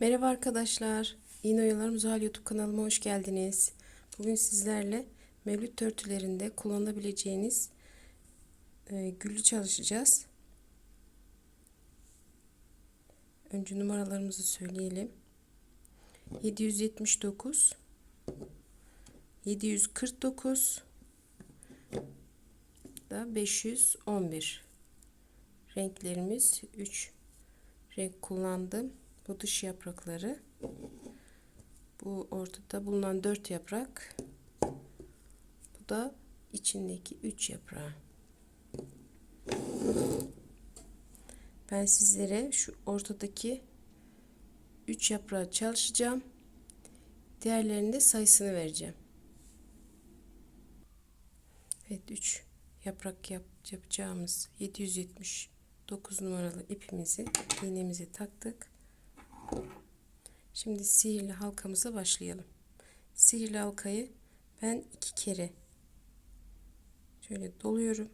Merhaba arkadaşlar. İğne Oyalarım Zuhal YouTube kanalıma hoş geldiniz. Bugün sizlerle mevlüt örtülerinde kullanabileceğiniz e, güllü çalışacağız. Önce numaralarımızı söyleyelim. 779 749 da 511 renklerimiz 3 renk kullandım. Bu dış yaprakları. Bu ortada bulunan 4 yaprak. Bu da içindeki 3 yaprağı. Ben sizlere şu ortadaki 3 yaprağı çalışacağım. Diğerlerinde sayısını vereceğim. Evet 3 yaprak yap, yapacağımız 779 numaralı ipimizi iğnemizi taktık. Şimdi sihirli halkamıza başlayalım. Sihirli halkayı ben iki kere şöyle doluyorum.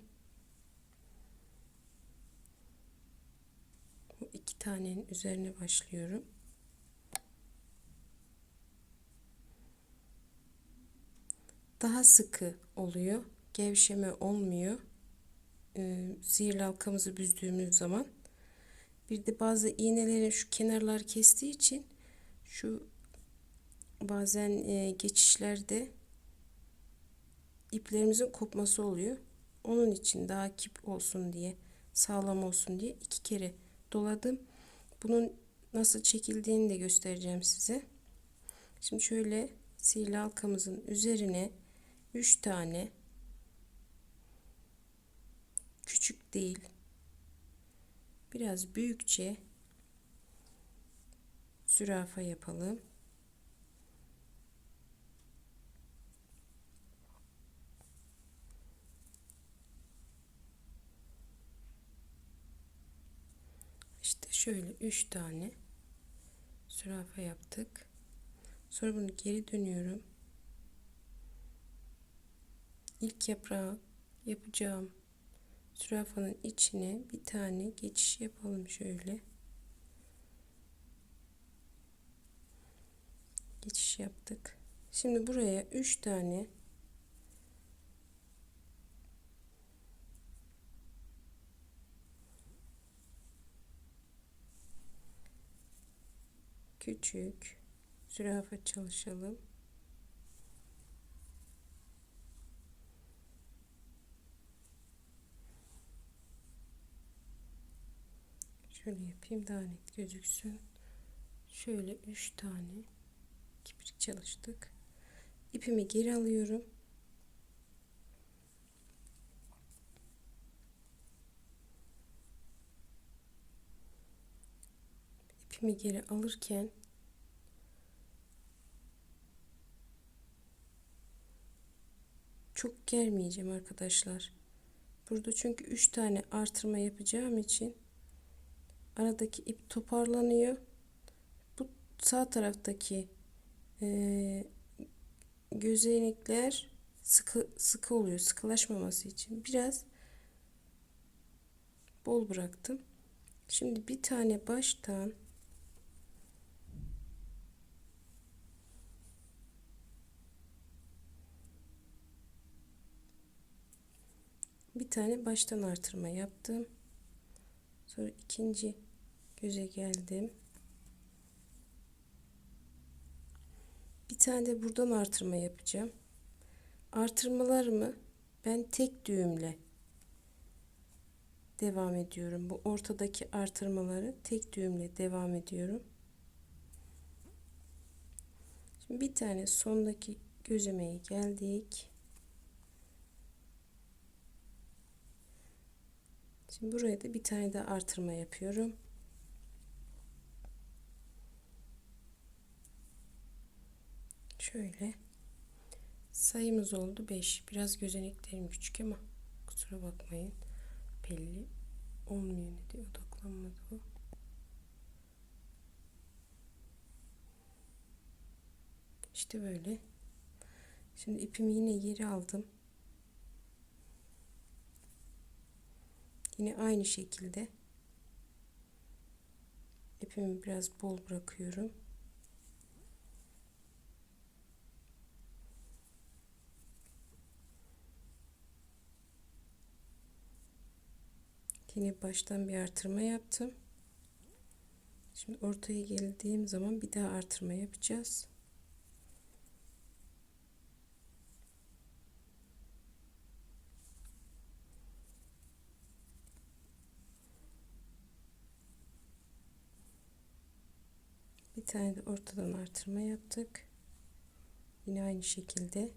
Bu iki tanenin üzerine başlıyorum. Daha sıkı oluyor. Gevşeme olmuyor. Ee, sihirli halkamızı büzdüğümüz zaman. Bir de bazı iğnelerin şu kenarlar kestiği için şu bazen e, geçişlerde iplerimizin kopması oluyor. Onun için daha kip olsun diye, sağlam olsun diye iki kere doladım. Bunun nasıl çekildiğini de göstereceğim size. Şimdi şöyle sihirli halkamızın üzerine 3 tane küçük değil biraz büyükçe zürafa yapalım. İşte şöyle üç tane zürafa yaptık. Sonra bunu geri dönüyorum. İlk yaprağı yapacağım zürafanın içine bir tane geçiş yapalım şöyle. Geçiş yaptık. Şimdi buraya 3 tane küçük zürafa çalışalım. Şöyle yapayım daha net gözüksün. Şöyle 3 tane kibrit çalıştık. İpimi geri alıyorum. İpimi geri alırken çok germeyeceğim arkadaşlar. Burada çünkü 3 tane artırma yapacağım için aradaki ip toparlanıyor. Bu sağ taraftaki e, gözenekler sıkı sıkı oluyor. Sıkılaşmaması için biraz bol bıraktım. Şimdi bir tane baştan bir tane baştan artırma yaptım. Sonra ikinci göze geldim. Bir tane de buradan artırma yapacağım. Artırmalarımı ben tek düğümle devam ediyorum. Bu ortadaki artırmaları tek düğümle devam ediyorum. Şimdi bir tane sondaki gözlemeye geldik. Şimdi buraya da bir tane de artırma yapıyorum. Şöyle sayımız oldu 5. Biraz gözeneklerim küçük ama kusura bakmayın. Belli olmuyor ne diye odaklanmadı o. İşte böyle. Şimdi ipimi yine geri aldım. Yine aynı şekilde ipimi biraz bol bırakıyorum. Yine baştan bir artırma yaptım. Şimdi ortaya geldiğim zaman bir daha artırma yapacağız. Bir tane de ortadan artırma yaptık. Yine aynı şekilde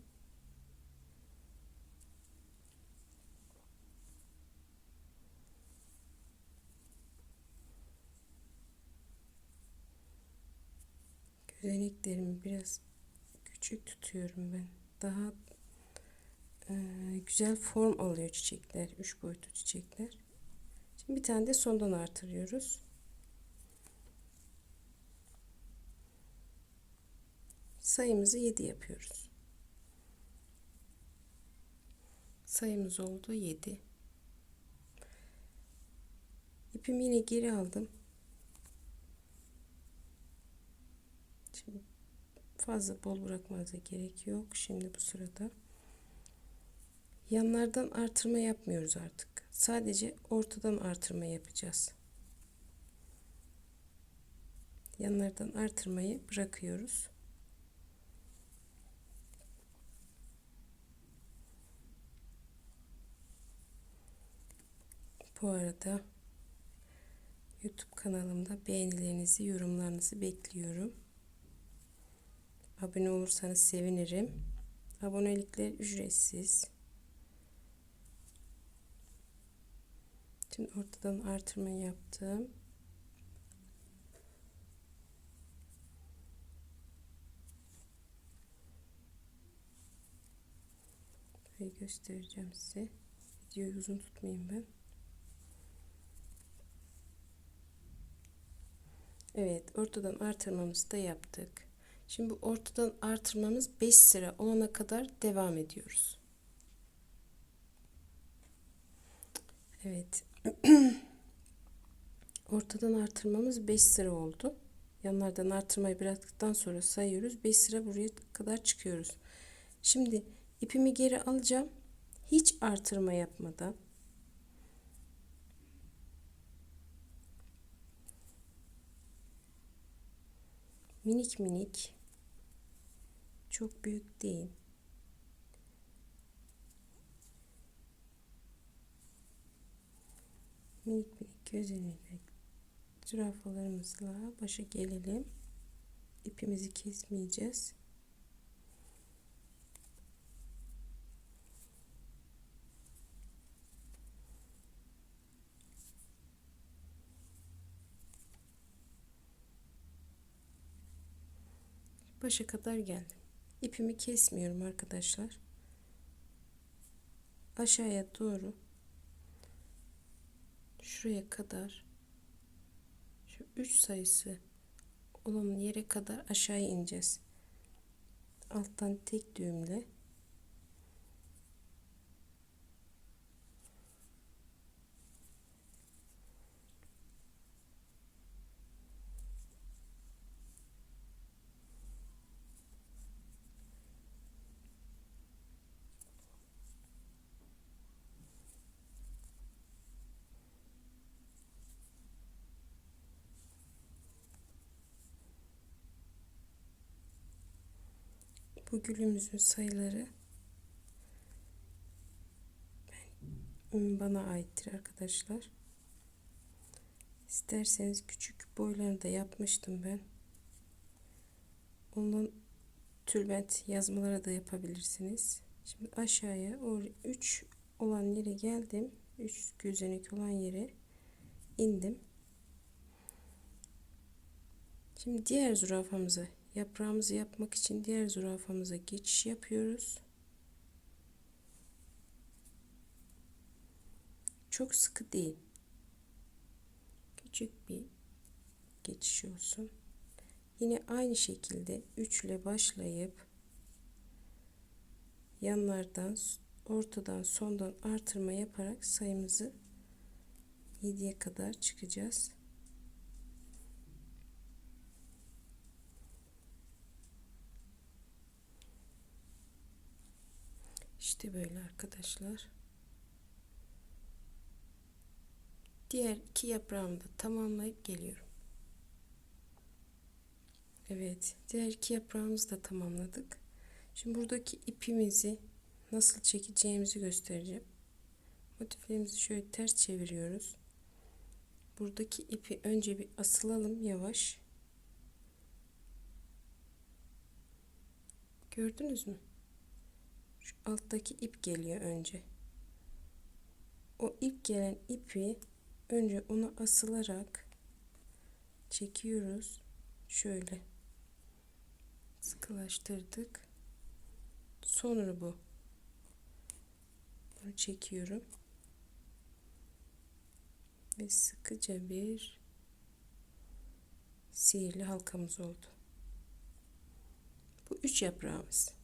gözeneklerimi biraz küçük tutuyorum ben. Daha e, güzel form alıyor çiçekler. Üç boyutlu çiçekler. Şimdi bir tane de sondan artırıyoruz. Sayımızı 7 yapıyoruz. Sayımız oldu 7. İpimi yine geri aldım. Şimdi fazla bol bırakmanıza gerek yok. Şimdi bu sırada yanlardan artırma yapmıyoruz artık. Sadece ortadan artırma yapacağız. Yanlardan artırmayı bırakıyoruz. Bu arada YouTube kanalımda beğenilerinizi, yorumlarınızı bekliyorum. Abone olursanız sevinirim. Abonelikler ücretsiz. Şimdi ortadan artırma yaptım. Burayı göstereceğim size. Videoyu uzun tutmayayım ben. Evet ortadan artırmamızı da yaptık. Şimdi ortadan artırmamız 5 sıra olana kadar devam ediyoruz. Evet. ortadan artırmamız 5 sıra oldu. Yanlardan artırmayı bıraktıktan sonra sayıyoruz. 5 sıra buraya kadar çıkıyoruz. Şimdi ipimi geri alacağım. Hiç artırma yapmadan minik minik. Çok büyük değil. Minik minik gözleriyle zürafalarımızla başa gelelim. İpimizi kesmeyeceğiz başa kadar geldim. İpimi kesmiyorum arkadaşlar. Aşağıya doğru şuraya kadar şu 3 sayısı olan yere kadar aşağıya ineceğiz. Alttan tek düğümle bu gülümüzün sayıları bana aittir arkadaşlar. İsterseniz küçük boylarını da yapmıştım ben. Onun tülbent yazmaları da yapabilirsiniz. Şimdi aşağıya o 3 olan yere geldim. 3 gözenek olan yere indim. Şimdi diğer zürafamıza Yaprağımızı yapmak için diğer zürafamıza geçiş yapıyoruz. Çok sıkı değil. Küçük bir geçiş olsun. Yine aynı şekilde 3 ile başlayıp yanlardan ortadan sondan artırma yaparak sayımızı 7'ye kadar çıkacağız. İşte böyle arkadaşlar. Diğer iki yaprağımı da tamamlayıp geliyorum. Evet, diğer iki yaprağımızı da tamamladık. Şimdi buradaki ipimizi nasıl çekeceğimizi göstereceğim. Motiflerimizi şöyle ters çeviriyoruz. Buradaki ipi önce bir asılalım yavaş. Gördünüz mü? Şu alttaki ip geliyor önce. O ilk gelen ipi önce ona asılarak çekiyoruz. Şöyle sıkılaştırdık. Sonra bu. Bunu çekiyorum. Ve sıkıca bir sihirli halkamız oldu. Bu üç yaprağımız.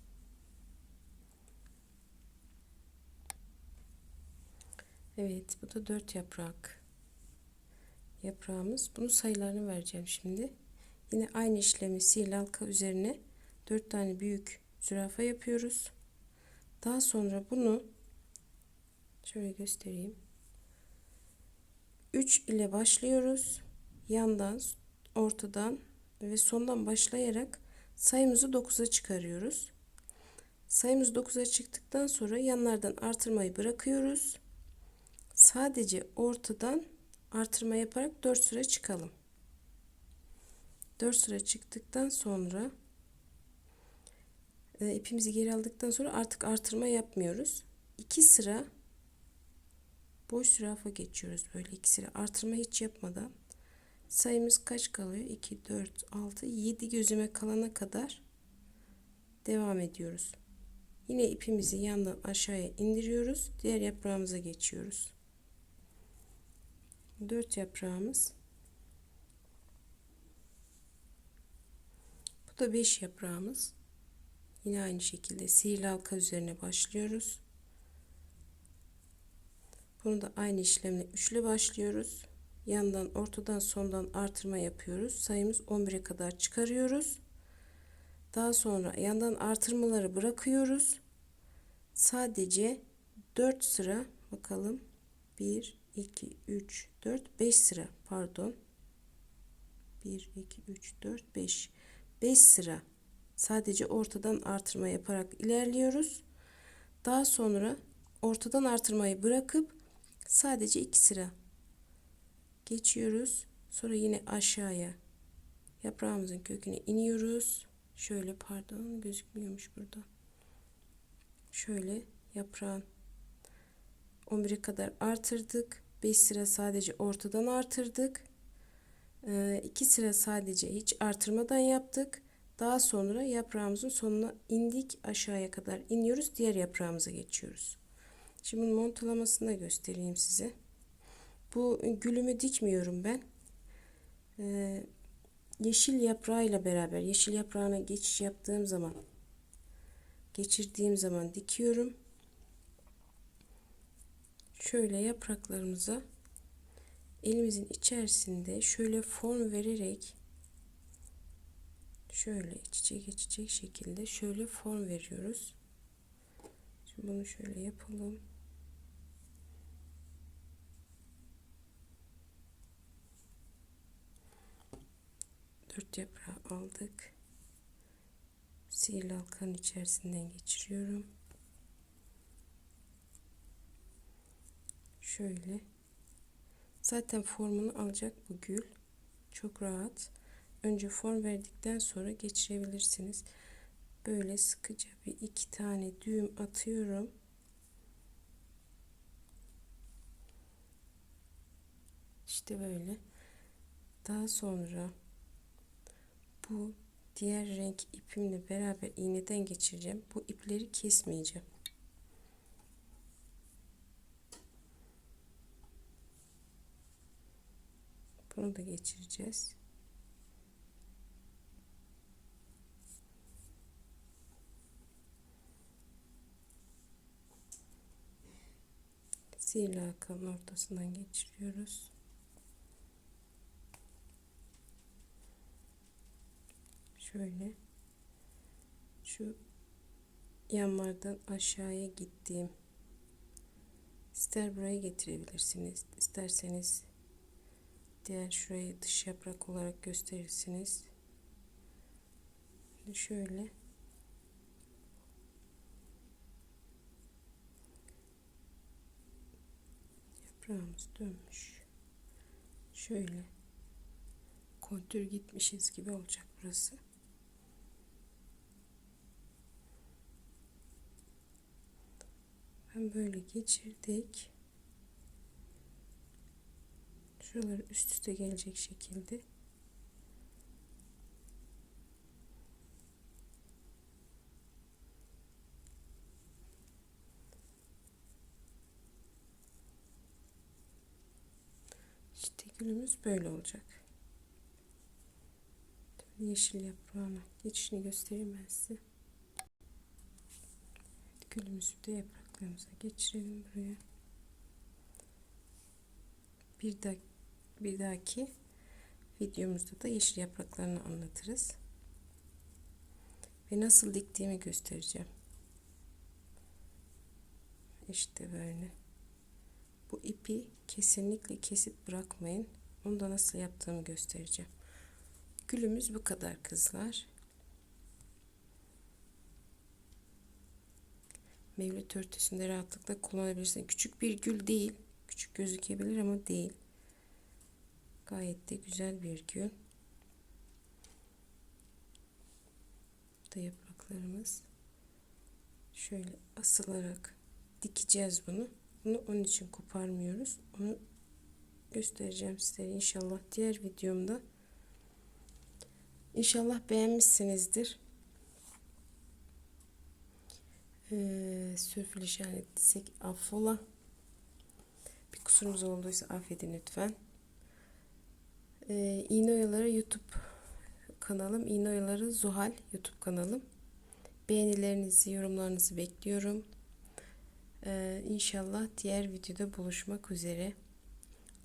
Evet, bu da dört yaprak yaprağımız. Bunun sayılarını vereceğim şimdi. Yine aynı işlemi sihirli halka üzerine dört tane büyük zürafa yapıyoruz. Daha sonra bunu şöyle göstereyim. 3 ile başlıyoruz. Yandan, ortadan ve sondan başlayarak sayımızı 9'a çıkarıyoruz. Sayımız 9'a çıktıktan sonra yanlardan artırmayı bırakıyoruz. Sadece ortadan artırma yaparak 4 sıra çıkalım. 4 sıra çıktıktan sonra e, ipimizi geri aldıktan sonra artık artırma yapmıyoruz. 2 sıra boş zürafa geçiyoruz böyle 2 sıra artırma hiç yapmadan. Sayımız kaç kalıyor? 2, 4, 6, 7 gözüme kalana kadar devam ediyoruz. Yine ipimizi yandan aşağıya indiriyoruz. Diğer yaprağımıza geçiyoruz. 4 yaprağımız. Bu da 5 yaprağımız. Yine aynı şekilde sihirli halka üzerine başlıyoruz. Bunu da aynı işlemle üçlü başlıyoruz. Yandan ortadan sondan artırma yapıyoruz. Sayımız 11'e kadar çıkarıyoruz. Daha sonra yandan artırmaları bırakıyoruz. Sadece 4 sıra bakalım. 1 2 3 4 5 sıra pardon. 1 2 3 4 5 5 sıra sadece ortadan artırma yaparak ilerliyoruz. Daha sonra ortadan artırmayı bırakıp sadece 2 sıra geçiyoruz. Sonra yine aşağıya yaprağımızın köküne iniyoruz. Şöyle pardon gözükmüyormuş burada. Şöyle yaprağın 11'e kadar artırdık. 5 sıra sadece ortadan artırdık. 2 sıra sadece hiç artırmadan yaptık. Daha sonra yaprağımızın sonuna indik. Aşağıya kadar iniyoruz. Diğer yaprağımıza geçiyoruz. Şimdi montalamasını da göstereyim size. Bu gülümü dikmiyorum ben. Ee, yeşil yaprağıyla beraber yeşil yaprağına geçiş yaptığım zaman geçirdiğim zaman dikiyorum. Şöyle yapraklarımıza elimizin içerisinde şöyle form vererek şöyle iç içe geçecek şekilde şöyle form veriyoruz. Şimdi bunu şöyle yapalım. Dört yaprağı aldık. Sihirli halkanın içerisinden geçiriyorum. Şöyle. Zaten formunu alacak bu gül. Çok rahat. Önce form verdikten sonra geçirebilirsiniz. Böyle sıkıca bir iki tane düğüm atıyorum. İşte böyle. Daha sonra bu diğer renk ipimle beraber iğneden geçireceğim. Bu ipleri kesmeyeceğim. Bunu da geçireceğiz. Sihirli halkanın ortasından geçiriyoruz. Şöyle şu yanlardan aşağıya gittiğim ister buraya getirebilirsiniz isterseniz diğer şurayı dış yaprak olarak gösterirsiniz. Şöyle. Yaprağımız dönmüş. Şöyle. Kontür gitmişiz gibi olacak burası. Ben böyle geçirdik şuraları üst üste gelecek şekilde İşte gülümüz böyle olacak. Yeşil yaprağına geçişini göstereyim ben size. Gülümüzü de yapraklarımıza geçirelim buraya. Bir, da, bir dahaki videomuzda da yeşil yapraklarını anlatırız. Ve nasıl diktiğimi göstereceğim. İşte böyle. Bu ipi kesinlikle kesip bırakmayın. Onu da nasıl yaptığımı göstereceğim. Gülümüz bu kadar kızlar. Mevlüt örtüsünde rahatlıkla kullanabilirsiniz. Küçük bir gül değil. Küçük gözükebilir ama değil. Gayet de güzel bir gül. Da yapraklarımız. Şöyle asılarak dikeceğiz bunu. Bunu onun için koparmıyoruz. Onu göstereceğim sizlere inşallah diğer videomda. İnşallah beğenmişsinizdir. Ee, sürfülişan ettiysek affola. Bir kusurumuz olduysa affedin lütfen. Ee, İğne Oyaları YouTube kanalım. İğne Oyaları Zuhal YouTube kanalım. Beğenilerinizi, yorumlarınızı bekliyorum. Ee, inşallah diğer videoda buluşmak üzere.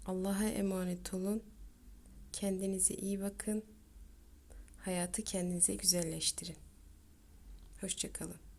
Allah'a emanet olun. Kendinize iyi bakın. Hayatı kendinize güzelleştirin. Hoşçakalın.